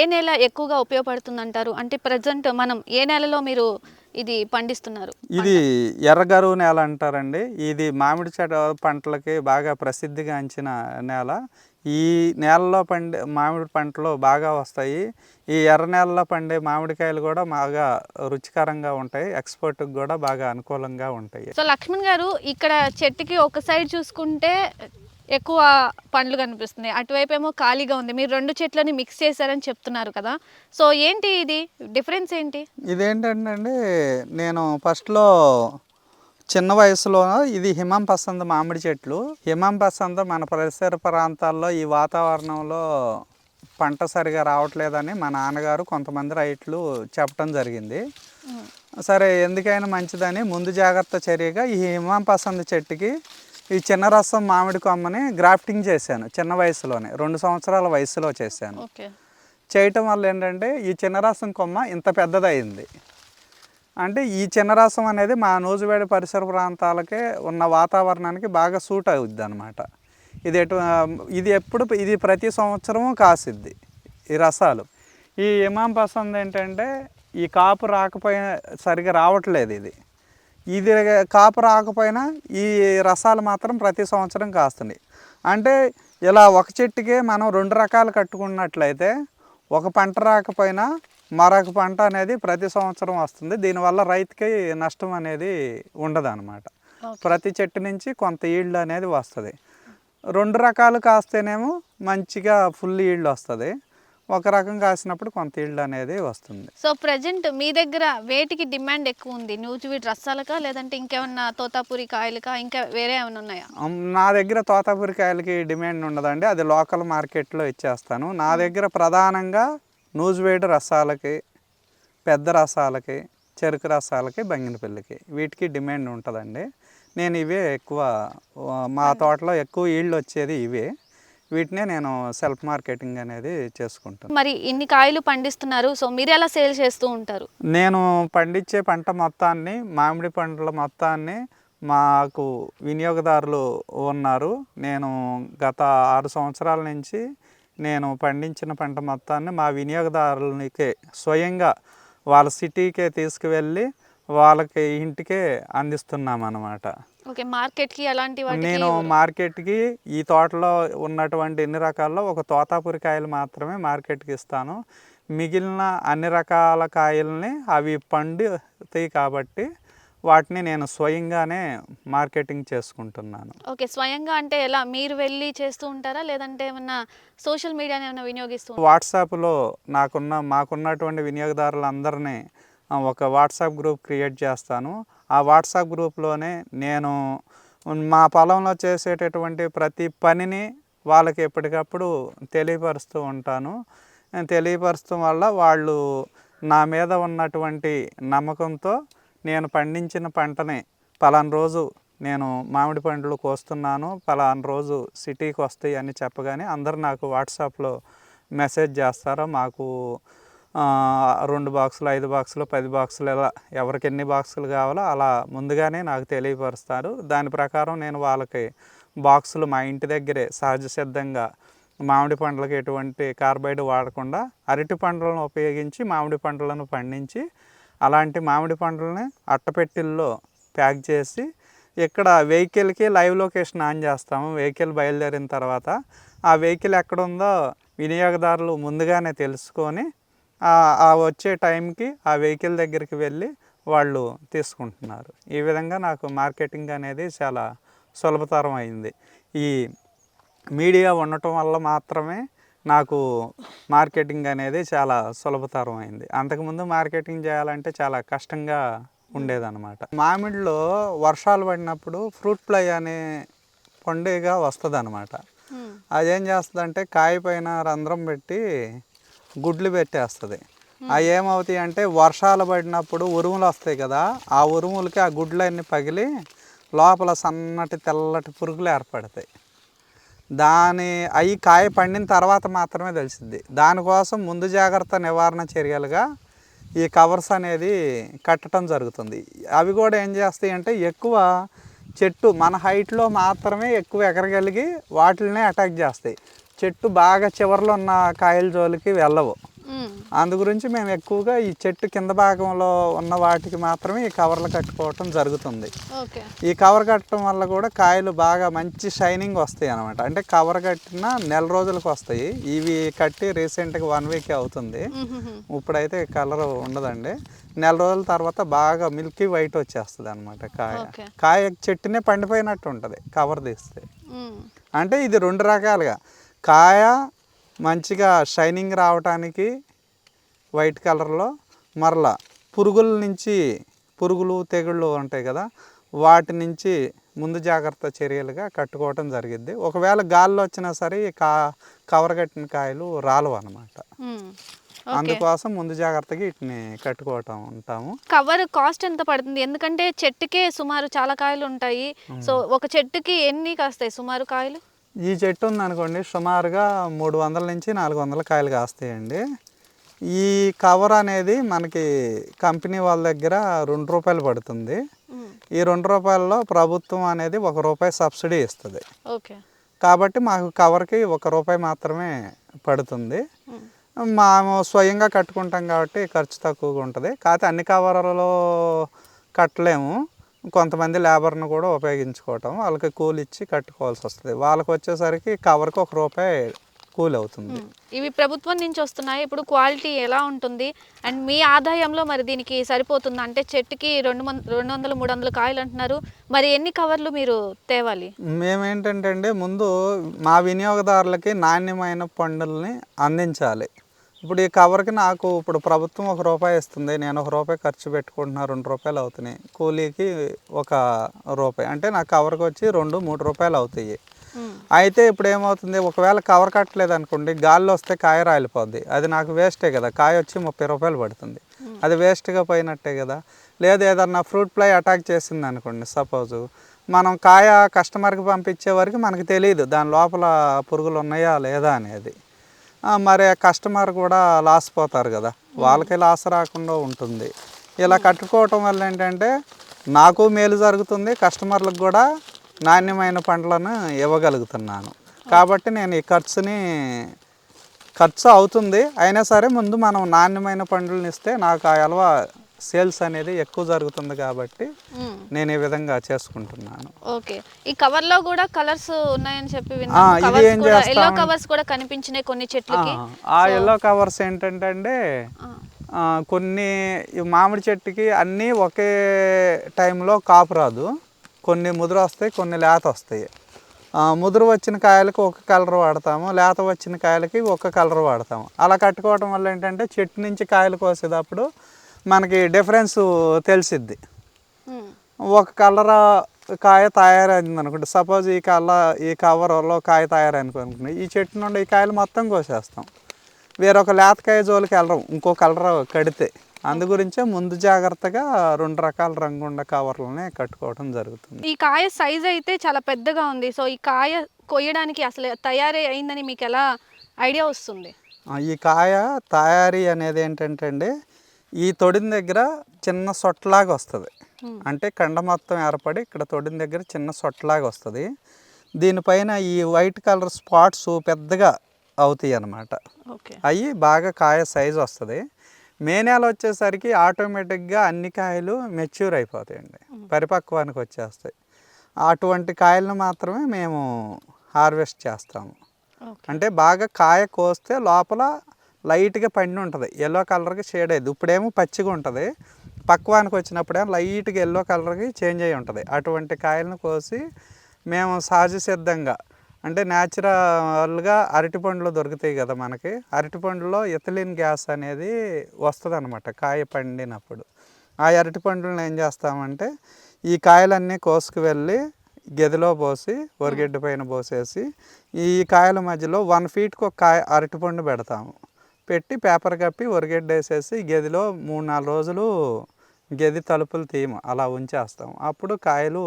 ఏ నెల ఎక్కువగా ఉపయోగపడుతుంది అంటారు అంటే ప్రజెంట్ మనం ఏ నెలలో మీరు ఇది పండిస్తున్నారు? ఇది ఎర్రగరువు నేల అంటారండి. ఇది మామిడి చెట్టు పంటలకి బాగా ప్రసిద్ధిగాంచిన నేల. ఈ నేలలో పండే మామిడి పంటలు బాగా వస్తాయి. ఈ ఎర్ర నేలలో పండే మామిడికాయలు కూడా బాగా రుచికరంగా ఉంటాయి. ఎక్స్పోర్ట్కి కూడా బాగా అనుకూలంగా ఉంటాయి. సో లక్ష్మణ్ గారు ఇక్కడ చెట్టుకి ఒక సైడ్ చూసుకుంటే ఎక్కువ పండ్లు కనిపిస్తున్నాయి. అటువైపు ఏమో ఖాళీగా ఉంది. మీరు రెండు చెట్లని మిక్స్ చేశారని చెప్తున్నారు కదా. సో ఏంటి ఇది? డిఫరెన్స్ ఏంటి? ఇదేంటంటే అండి నేను ఫస్ట్లో చిన్న వయసులో ఇది హిమం పసంద మామిడి చెట్లు. హిమం పసంద మన పరిసర ప్రాంతాల్లో ఈ వాతావరణంలో పంట సరిగా రావట్లేదని మా నాన్నగారు కొంతమంది రైతులు చెప్పడం జరిగింది. సరే ఎందుకైనా మంచిదని ముందు జాగ్రత్త చర్యగా ఈ హిమం పసంద చెట్టుకి ఈ చిన్న రసం మామిడి కొమ్మని గ్రాఫ్టింగ్ చేశాను చిన్న వయసులోనే రెండు సంవత్సరాల వయసులో చేశాను. చేయటం వల్ల ఏంటంటే ఈ చిన్నరసం కొమ్మ ఇంత పెద్దదయింది. అంటే ఈ చిన్నరసం అనేది మా నూజువేడి పరిసర ప్రాంతాలకే ఉన్న వాతావరణానికి బాగా సూట్ అవుద్ది అనమాట ఇది ఎటు ఇది ఎప్పుడు ఇది ప్రతి సంవత్సరము కాసిద్ది ఈ రసాలు. ఈ ఇమాం పసంద్ ఏంటంటే ఈ కాపు రాకపోయినా సరిగా రావట్లేదు ఇది. ఇది కాపు రాకపోయినా ఈ రసాలు మాత్రం ప్రతి సంవత్సరం కాస్తున్నాయి. అంటే ఇలా ఒక చెట్టుకే మనం రెండు రకాలు కట్టుకున్నట్లయితే ఒక పంట రాకపోయినా మరొక పంట అనేది ప్రతి సంవత్సరం వస్తుంది. దీనివల్ల రైతుకి నష్టం అనేది ఉండదు అనమాట ప్రతి చెట్టు నుంచి కొంత ఈల్డ్ అనేది వస్తుంది. రెండు రకాలు కాస్తేనేమో మంచిగా ఫుల్ ఈల్డ్ వస్తుంది. ఒక రకం కాసినప్పుడు కొంత ఈల్డ్ అనేది వస్తుంది. సో ప్రజెంట్ మీ దగ్గర వేటికి డిమాండ్ ఎక్కువ ఉంది? నూజువీటి రసాలకా లేదంటే ఇంకేమన్నా తోతాపూరి కాయలకా ఇంకా వేరే ఏమైనా ఉన్నాయా? నా దగ్గర తోతాపూరి కాయలకి డిమాండ్ ఉండదండి. అది లోకల్ మార్కెట్లో ఇచ్చేస్తాను. నా దగ్గర ప్రధానంగా నూజువేడి రసాలకి పెద్ద రసాలకి చెరుకు రసాలకి బంగినపల్లికి వీటికి డిమాండ్ ఉంటుందండి. నేను ఇవే ఎక్కువ మా తోటలో ఎక్కువ ఈళ్ళు వచ్చేది ఇవే. వీటినే నేను సెల్ఫ్ మార్కెటింగ్ అనేది చేసుకుంటాను. మరి ఇన్ని కాయలు పండిస్తున్నారు సో మీరు ఎలా సేల్ చేస్తూ ఉంటారు? నేను పండించే పంట మొత్తాన్ని మామిడి పంటల మొత్తాన్ని మాకు వినియోగదారులు ఉన్నారు. నేను గత ఆరు సంవత్సరాల నుంచి నేను పండించిన పంట మొత్తాన్ని మా వినియోగదారులకే స్వయంగా వాళ్ళ సిటీకే తీసుకువెళ్ళి వాళ్ళకి ఇంటికే అందిస్తున్నాం అన్నమాట ఓకే మార్కెట్కి అలాంటి నేను మార్కెట్కి ఈ తోటలో ఉన్నటువంటి ఎన్ని రకాల్లో ఒక తోతాపురి కాయలు మాత్రమే మార్కెట్కి ఇస్తాను. మిగిలిన అన్ని రకాల కాయల్ని అవి పండుతాయి కాబట్టి వాటిని నేను స్వయంగానే మార్కెటింగ్ చేసుకుంటున్నాను. ఓకే స్వయంగా అంటే ఎలా? మీరు వెళ్ళి చేస్తూ ఉంటారా? లేదంటే ఏమన్నా సోషల్ మీడియాని ఏమైనా వినియోగిస్తూ వాట్సాప్లో నాకున్న మాకున్నటువంటి వినియోగదారులందరినీ ఒక వాట్సాప్ గ్రూప్ క్రియేట్ చేస్తాను. ఆ వాట్సాప్ గ్రూప్లోనే నేను మా పొలంలో చేసేటటువంటి ప్రతి పనిని వాళ్ళకి ఎప్పటికప్పుడు తెలియపరుస్తూ ఉంటాను. తెలియపరచడం వల్ల వాళ్ళు నా మీద ఉన్నటువంటి నమ్మకంతో నేను పండించిన పంటని పలానా రోజు నేను మామిడి పండ్లు కోస్తున్నాను పలానా రోజు సిటీకి వస్తాయి అని చెప్పగానే అందరు నాకు వాట్సాప్లో మెసేజ్ చేస్తారు మాకు రెండు బాక్సులు ఐదు బాక్సులు పది బాక్సులు ఇలా ఎవరికి ఎన్ని బాక్సులు కావాలో అలా ముందుగానే నాకు తెలియపరుస్తారు. దాని ప్రకారం నేను వాళ్ళకి బాక్సులు మా ఇంటి దగ్గరే సహజ సిద్ధంగా మామిడి పండ్లకి ఎటువంటి కార్బైడ్ వాడకుండా అరటి పండ్లను ఉపయోగించి మామిడి పండ్లను పండించి అలాంటి మామిడి పండ్లని అట్టపెట్టిల్లో ప్యాక్ చేసి ఇక్కడ వెహికల్కి లైవ్ లొకేషన్ ఆన్ చేస్తాము. వెహికల్ బయలుదేరిన తర్వాత ఆ వెహికల్ ఎక్కడుందో వినియోగదారులు ముందుగానే తెలుసుకొని ఆ- వచ్చే టైంకి ఆ వెహికల్ దగ్గరికి వెళ్ళి వాళ్ళు తీసుకుంటున్నారు. ఈ విధంగా నాకు మార్కెటింగ్ అనేది చాలా సులభతరం అయింది. ఈ మీడియా ఉండటం వల్ల మాత్రమే నాకు మార్కెటింగ్ అనేది చాలా సులభతరం అయింది. అంతకుముందు మార్కెటింగ్ చేయాలంటే చాలా కష్టంగా ఉండేదన్నమాట. మామిడిలో వర్షాలు పడినప్పుడు ఫ్రూట్ ఫ్లై అనే పండుగ వస్తుంది అనమాట. అదేం చేస్తుందంటే కాయ పైన రంధ్రం పెట్టి గుడ్లు పెట్టేస్తుంది. అవి ఏమవుతాయి అంటే వర్షాలు పడినప్పుడు ఉరుములు వస్తాయి కదా ఆ ఉరుములకి ఆ గుడ్లన్నీ పగిలి లోపల సన్నటి తెల్లటి పురుగులు ఏర్పడతాయి. దాని అవి కాయ పండిన తర్వాత మాత్రమే తెలిసింది దానికోసం ముందు జాగ్రత్త నివారణ చర్యలుగా ఈ కవర్స్ అనేది కట్టడం జరుగుతుంది. అవి కూడా ఏం చేస్తాయి అంటే ఎక్కువ చెట్టు మన హైట్లో మాత్రమే ఎక్కువ ఎగరగలిగి వాటిల్నే అటాక్ చేస్తాయి. చెట్టు బాగా చివరిలో ఉన్న కాయల జోలికి వెళ్ళవు. అందు గురించి మేము ఎక్కువగా ఈ చెట్టు కింద భాగంలో ఉన్న వాటికి మాత్రమే ఈ కవర్లు కట్టుకోవటం జరుగుతుంది. ఈ కవర్ కట్టడం వల్ల కూడా కాయలు బాగా మంచి షైనింగ్ వస్తాయి అనమాట అంటే కవర్ కట్టిన నెల రోజులకు వస్తాయి. ఇవి కట్టి రీసెంట్గా వన్ వీక్ అవుతుంది. ఇప్పుడైతే కలర్ ఉండదండి. నెల రోజుల తర్వాత బాగా మిల్కీ వైట్ వచ్చేస్తుంది అనమాట కాయ. కాయ చెట్టునే పండిపోయినట్టు ఉంటుంది కవర్ తీస్తే. అంటే ఇది రెండు రకాలుగా. కాయ మంచిగా షైనింగ్ రావటానికి వైట్ కలర్లో మరలా పురుగుల నుంచి పురుగులు తెగుళ్ళు ఉంటాయి కదా వాటి నుంచి ముందు జాగ్రత్త చర్యలుగా కట్టుకోవటం జరిగిద్ది. ఒకవేళ గాల్లో వచ్చినా సరే కా కవర్ కట్టిన కాయలు రాలవు అనమాట. అందుకోసం ముందు జాగ్రత్తగా వీటిని కట్టుకోవటం ఉంటాము. కవర్ కాస్ట్ ఎంత పడుతుంది? ఎందుకంటే చెట్టుకే సుమారు చాలా కాయలు ఉంటాయి. సో ఒక చెట్టుకి ఎన్ని కాస్తాయి? సుమారు కాయలు? ఈ చెట్టు ఉందనుకోండి సుమారుగా మూడు వందల నుంచి నాలుగు వందల కాయలు కాస్తాయండి. ఈ కవర్ అనేది మనకి కంపెనీ వాళ్ళ దగ్గర రెండు రూపాయలు పడుతుంది. ఈ రెండు రూపాయల్లో ప్రభుత్వం అనేది ఒక రూపాయి సబ్సిడీ ఇస్తుంది. ఓకే. కాబట్టి మాకు కవర్కి ఒక రూపాయి మాత్రమే పడుతుంది. మేము స్వయంగా కట్టుకుంటాం కాబట్టి ఖర్చు తక్కువగా ఉంటుంది. కాకపోతే అన్ని కవర్లలో కట్టలేము. కొంతమంది లేబర్ను కూడా ఉపయోగించుకోవటం వాళ్ళకి కూలి ఇచ్చి కట్టుకోవాల్సి వస్తుంది. వాళ్ళకి వచ్చేసరికి కవర్కి ఒక రూపాయి కూలి అవుతుంది. ఇవి ప్రభుత్వం నుంచి వస్తున్నాయి. ఇప్పుడు క్వాలిటీ ఎలా ఉంటుంది? అండ్ మీ ఆదాయంలో మరి దీనికి సరిపోతుందా? అంటే చెట్టుకి రెండు రెండు వందలు మూడు వందలు కాయలు అంటున్నారు. మరి ఎన్ని కవర్లు మీరు తేవాలి? మేమేంటంటే అండి ముందు మా వినియోగదారులకి నాణ్యమైన పండుల్ని అందించాలి. ఇప్పుడు ఈ కవర్కి నాకు ఇప్పుడు ప్రభుత్వం ఒక రూపాయి ఇస్తుంది నేను ఒక రూపాయి ఖర్చు పెట్టుకుంటున్నా రెండు రూపాయలు అవుతున్నాయి. కూలీకి ఒక రూపాయి. అంటే నా కవర్కి వచ్చి రెండు మూడు రూపాయలు అవుతాయి. అయితే ఇప్పుడు ఏమవుతుంది? ఒకవేళ కవర్ కట్టలేదు అనుకోండి గాల్లో వస్తే కాయ రాలిపోద్ది. అది నాకు వేస్టే కదా కాయ వచ్చి ముప్పై రూపాయలు పడుతుంది. అది వేస్ట్గా పోయినట్టే కదా. లేదు ఏదన్నా ఫ్రూట్ ఫ్లై అటాక్ చేసింది అనుకోండి సపోజు మనం కాయ కస్టమర్కి పంపించే వరకు మనకు తెలియదు దాని లోపల పురుగులు ఉన్నాయా లేదా అనేది. మరి కస్టమర్ కూడా లాస్ పోతారు కదా. వాళ్ళకి లాస్ రాకుండా ఉంటుంది. ఇలా కట్టుకోవటం వల్ల ఏంటంటే నాకు మేలు జరుగుతుంది కస్టమర్లకు కూడా నాణ్యమైన పండ్లను ఇవ్వగలుగుతున్నాను. కాబట్టి నేను ఈ ఖర్చుని ఖర్చు అవుతుంది. అయినా సరే ముందు మనం నాణ్యమైన పండ్లను ఇస్తే నాకు ఆ అలవా సేల్స్ అనేది ఎక్కువ జరుగుతుంది కాబట్టి. నేను ఈ విధంగా చేసుకుంటున్నాను. ఓకే. ఈ కవర్లో కూడా కలర్స్ ఉన్నాయని చెప్పి ఇది కవర్స్ ఏం కూడా ఎల్లో కవర్స్ కూడా కనిపించినాయి కొన్ని చెట్లకి. ఆ ఎల్లో కవర్స్ ఏంటంటే అండి కొన్ని మామిడి చెట్టుకి అన్నీ ఒకే టైంలో కాపు రాదు. కొన్ని ముదురు వస్తాయి కొన్ని లేత వస్తాయి. ముదురు వచ్చిన కాయలకు ఒక కలర్ వాడతాము లేత వచ్చిన కాయలకి ఒక కలర్ వాడతాము. అలా కట్టుకోవడం వల్ల ఏంటంటే చెట్టు నుంచి కాయలు కోసేటప్పుడు మనకి డిఫరెన్స్ తెలిసిద్ది. ఒక కలర్ కాయ తయారైంది అనుకోండి సపోజ్ ఈ కలర్ ఈ కవర్లో కాయ తయారైంది అనుకోండి ఈ చెట్టు నుండి ఈ కాయలు మొత్తం కోసేస్తాం. వేరొక లేతకాయ జోలికి వెళ్ళరం. ఇంకో కలర్ కడితే. అందు గురించే ముందు జాగ్రత్తగా రెండు రకాల రంగుండ కవర్లని కట్టుకోవడం జరుగుతుంది. ఈ కాయ సైజ్ అయితే చాలా పెద్దగా ఉంది. సో ఈ కాయ కొయ్యడానికి అసలు తయారీ అయిందని మీకు ఎలా ఐడియా వస్తుంది? ఈ కాయ తయారీ అనేది ఏంటంటే అండి ఈ తొడిన దగ్గర చిన్న సొట్టలాగా వస్తుంది. అంటే కండ మొత్తం ఏర్పడి ఇక్కడ తొడిన దగ్గర చిన్న సొట్టలాగా వస్తుంది. దీనిపైన ఈ వైట్ కలర్ స్పాట్స్ పెద్దగా అవుతాయి అన్నమాట. అవి బాగా కాయ సైజ్ వస్తుంది. మే నెల వచ్చేసరికి ఆటోమేటిక్గా అన్ని కాయలు మెచ్యూర్ అయిపోతాయండి. పరిపక్వానికి వచ్చేస్తాయి. అటువంటి కాయలను మాత్రమే మేము హార్వెస్ట్ చేస్తాము. అంటే బాగా కాయ కోస్తే లోపల లైట్గా పండి ఉంటుంది. ఎల్లో కలర్కి షేడ్ అయ్యింది. ఇప్పుడేమో పచ్చిగా ఉంటుంది. పక్వానికి వచ్చినప్పుడేమో లైట్గా ఎల్లో కలర్కి చేంజ్ అయ్యి ఉంటుంది. అటువంటి కాయలను కోసి మేము సహజ సిద్ధంగా అంటే న్యాచురల్గా అరటిపండ్లు దొరుకుతాయి కదా మనకి. అరటిపండులో ఎథిలిన్ గ్యాస్ అనేది వస్తుంది అనమాట కాయ పండినప్పుడు. ఆ అరటిపండ్లను ఏం చేస్తామంటే ఈ కాయలన్నీ కోసుకు వెళ్ళి గదిలో పోసి వరిగడ్డి పైన పోసేసి ఈ కాయల మధ్యలో వన్ ఫీట్కి ఒక కాయ అరటిపండు పెడతాము. పెట్టి పేపర్ కప్పి వరిగడ్డ వేసేసి గదిలో మూడు నాలుగు రోజులు గది తలుపులు తీయము. అలా ఉంచేస్తాం అప్పుడు కాయలు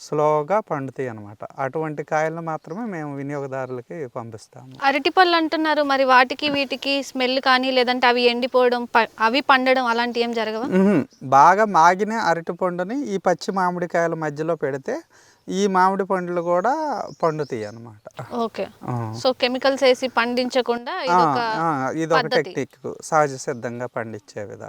స్లోగా పండుతాయి అన్నమాట. అటువంటి కాయలను మాత్రమే మేము వినియోగదారులకి పంపిస్తాము. అరటిపళ్ళు అంటున్నారు. మరి వాటికి వీటికి స్మెల్ కానీ లేదంటే అవి ఎండిపోవడం అవి పండడం అలాంటి ఏం జరగవా. బాగా మాగిన అరటిపండుని ఈ పచ్చి మామిడికాయల మధ్యలో పెడితే ఈ మామిడి పండ్లు కూడా పండుతాయి అన్నమాట ఓకే. సో కెమికల్స్ వేసి పండించకుండా ఇది ఒక. టెక్నిక్ సహజ సిద్ధంగా పండించే విధానం